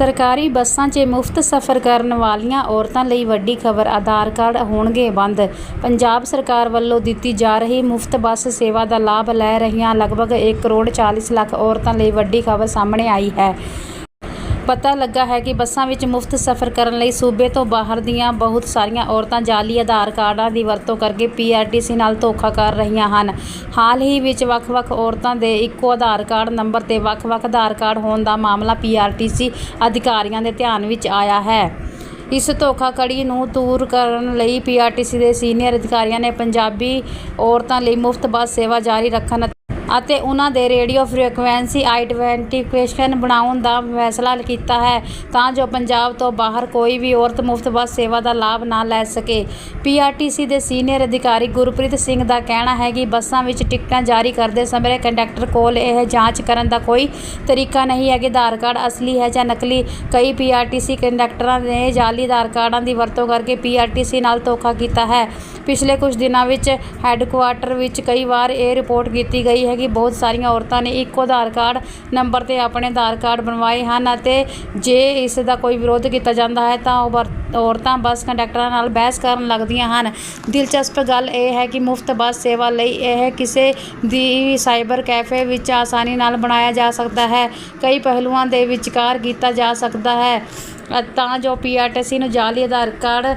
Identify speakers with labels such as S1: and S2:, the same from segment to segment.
S1: ਸਰਕਾਰੀ ਬੱਸਾਂ 'ਚ ਮੁਫਤ ਸਫ਼ਰ ਕਰਨ ਵਾਲੀਆਂ ਔਰਤਾਂ ਲਈ ਵੱਡੀ ਖਬਰ, ਆਧਾਰ ਕਾਰਡ ਹੋਣਗੇ ਬੰਦ। ਪੰਜਾਬ ਸਰਕਾਰ ਵੱਲੋਂ ਦਿੱਤੀ ਜਾ ਰਹੀ ਮੁਫਤ ਬੱਸ ਸੇਵਾ ਦਾ ਲਾਭ ਲੈ ਰਹੀਆਂ ਲਗਭਗ 1 ਕਰੋੜ 40 ਲੱਖ ਔਰਤਾਂ ਲਈ ਵੱਡੀ ਖਬਰ ਸਾਹਮਣੇ ਆਈ ਹੈ। ਪਤਾ ਲੱਗਾ ਹੈ ਕਿ ਬੱਸਾਂ ਵਿੱਚ ਮੁਫਤ ਸਫ਼ਰ ਕਰਨ ਲਈ ਸੂਬੇ ਤੋਂ ਬਾਹਰ ਦੀਆਂ ਬਹੁਤ ਸਾਰੀਆਂ ਔਰਤਾਂ ਜਾਅਲੀ ਆਧਾਰ ਕਾਰਡਾਂ ਦੀ ਵਰਤੋਂ ਕਰਕੇ ਪੀਆਰਟੀਸੀ ਨਾਲ ਧੋਖਾ ਕਰ ਰਹੀਆਂ ਹਨ। ਹਾਲ ਹੀ ਵਿੱਚ ਵੱਖ-ਵੱਖ ਔਰਤਾਂ ਦੇ ਇੱਕੋ ਆਧਾਰ ਕਾਰਡ ਨੰਬਰ ਤੇ ਵੱਖ-ਵੱਖ ਆਧਾਰ ਕਾਰਡ ਹੋਣ ਦਾ ਮਾਮਲਾ ਪੀਆਰਟੀਸੀ ਅਧਿਕਾਰੀਆਂ ਦੇ ਧਿਆਨ ਵਿੱਚ ਆਇਆ ਹੈ। ਇਸ ਧੋਖਾਕੜੀ ਨੂੰ ਦੂਰ ਕਰਨ ਲਈ ਪੀਆਰਟੀਸੀ ਦੇ ਸੀਨੀਅਰ ਅਧਿਕਾਰੀਆਂ ਨੇ ਪੰਜਾਬੀ ਔਰਤਾਂ ਲਈ ਮੁਫਤ ਬੱਸ ਸੇਵਾ ਜਾਰੀ ਰੱਖਣ ਅਤੇ ਉਹਨਾਂ ਦੇ ਰੇਡੀਓ ਫ੍ਰੀਕੁਐਂਸੀ ਆਈਡੈਂਟੀਫਿਕੇਸ਼ਨ ਬਣਾਉਣ ਦਾ ਫੈਸਲਾ ਕੀਤਾ ਹੈ ਤਾਂ ਜੋ ਪੰਜਾਬ ਤੋਂ ਬਾਹਰ ਕੋਈ ਵੀ ਔਰਤ ਮੁਫਤ ਬੱਸ ਸੇਵਾ ਦਾ ਲਾਭ ਨਾ ਲੈ ਸਕੇ। ਪੀਆਰਟੀਸੀ ਦੇ ਸੀਨੀਅਰ ਅਧਿਕਾਰੀ ਗੁਰਪ੍ਰੀਤ ਸਿੰਘ ਦਾ ਕਹਿਣਾ ਹੈ ਕਿ ਬੱਸਾਂ ਵਿੱਚ ਟਿਕਟਾਂ ਜਾਰੀ ਕਰਦੇ ਸਮੇਂ ਕੰਡਕਟਰ ਕੋਲ ਇਹ ਜਾਂਚ ਕਰਨ ਦਾ ਕੋਈ ਤਰੀਕਾ ਨਹੀਂ ਹੈ ਕਿ ਆਧਾਰ ਕਾਰਡ ਅਸਲੀ ਹੈ ਜਾਂ ਨਕਲੀ। ਕਈ ਪੀਆਰਟੀਸੀ ਕੰਡਕਟਰਾਂ ਨੇ ਜਾਲੀ ਆਧਾਰ ਕਾਰਡਾਂ ਦੀ ਵਰਤੋਂ ਕਰਕੇ ਪੀਆਰਟੀਸੀ ਨਾਲ ਧੋਖਾ ਕੀਤਾ ਹੈ। ਪਿਛਲੇ ਕੁਝ ਦਿਨਾਂ ਵਿੱਚ ਹੈੱਡਕੁਆਰਟਰ ਵਿੱਚ ਕਈ ਵਾਰ ਇਹ ਰਿਪੋਰਟ ਕੀਤੀ ਗਈ ਹੈ ਕਿ ਬਹੁਤ ਸਾਰੀਆਂ ਔਰਤਾਂ ਨੇ ਇੱਕੋ ਆਧਾਰ ਕਾਰਡ ਨੰਬਰ ਤੇ ਆਪਣੇ ਆਧਾਰ ਕਾਰਡ ਬਣਵਾਏ ਹਨ ਅਤੇ ਜੇ ਇਸ ਦਾ ਕੋਈ ਵਿਰੋਧ ਕੀਤਾ ਜਾਂਦਾ ਹੈ ਤਾਂ ਉਹ ਵਰ- ਔਰਤਾਂ ਬੱਸ ਕੰਡਕਟਰਾਂ ਨਾਲ ਬਹਿਸ ਕਰਨ ਲੱਗਦੀਆਂ ਹਨ। ਦਿਲਚਸਪ ਗੱਲ ਇਹ ਹੈ ਕਿ ਮੁਫਤ ਬੱਸ ਸੇਵਾ ਲਈ ਇਹ ਕਿਸੇ ਦੀ ਸਾਈਬਰ ਕੈਫੇ ਵਿੱਚ ਆਸਾਨੀ ਨਾਲ ਬਣਾਇਆ ਜਾ ਸਕਦਾ ਹੈ। ਕਈ ਪਹਿਲੂਆਂ ਦੇ ਵਿਚਕਾਰ ਕੀਤਾ ਜਾ ਸਕਦਾ ਹੈ। ਤਾਂ ਜੋ ਪੀਆਰਟੀਸੀ ਨੂੰ ਜਾਲੀ ਆਧਾਰ ਕਾਰਡ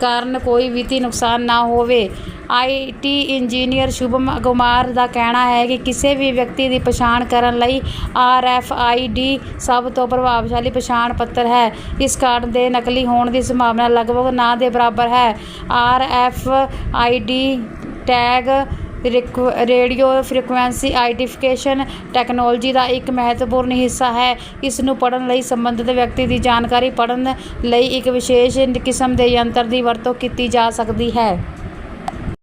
S1: ਕਾਰਨ ਕੋਈ ਵਿੱਤੀ ਨੁਕਸਾਨ ਨਾ ਹੋਵੇ। ਆਈਟੀ ਇੰਜੀਨੀਅਰ ਸ਼ੁਭਮ ਕੁਮਾਰ ਦਾ ਕਹਿਣਾ ਹੈ ਕਿ ਕਿਸੇ ਵੀ ਵਿਅਕਤੀ ਦੀ ਪਛਾਣ ਕਰਨ ਲਈ ਆਰਐਫਆਈਡੀ ਸਭ ਤੋਂ ਪ੍ਰਭਾਵਸ਼ਾਲੀ ਪਛਾਣ ਪੱਤਰ ਹੈ। ਇਸ ਕਾਰਡ ਦੇ ਨਕਲੀ ਹੋਣ ਦੀ ਸੰਭਾਵਨਾ ਲਗਭਗ ਨਾ ਦੇ ਬਰਾਬਰ ਹੈ। ਆਰਐਫਆਈਡੀ ਟੈਗ ਰਿਕ- ਰੇਡੀਓ ਫ੍ਰੀਕੁਐਂਸੀ ਆਈਡੈਂਟੀਫਿਕੇਸ਼ਨ ਟੈਕਨੋਲੋਜੀ ਦਾ ਇੱਕ ਮਹੱਤਵਪੂਰਨ ਹਿੱਸਾ ਹੈ। ਇਸ ਨੂੰ ਪੜ੍ਹਨ ਲਈ ਸੰਬੰਧਿਤ ਵਿਅਕਤੀ ਦੀ ਜਾਣਕਾਰੀ ਪੜ੍ਹਨ ਲਈ ਇੱਕ ਵਿਸ਼ੇਸ਼ ਕਿਸਮ ਦੇ ਯੰਤਰ ਦੀ ਵਰਤੋਂ ਕੀਤੀ ਜਾ ਸਕਦੀ ਹੈ।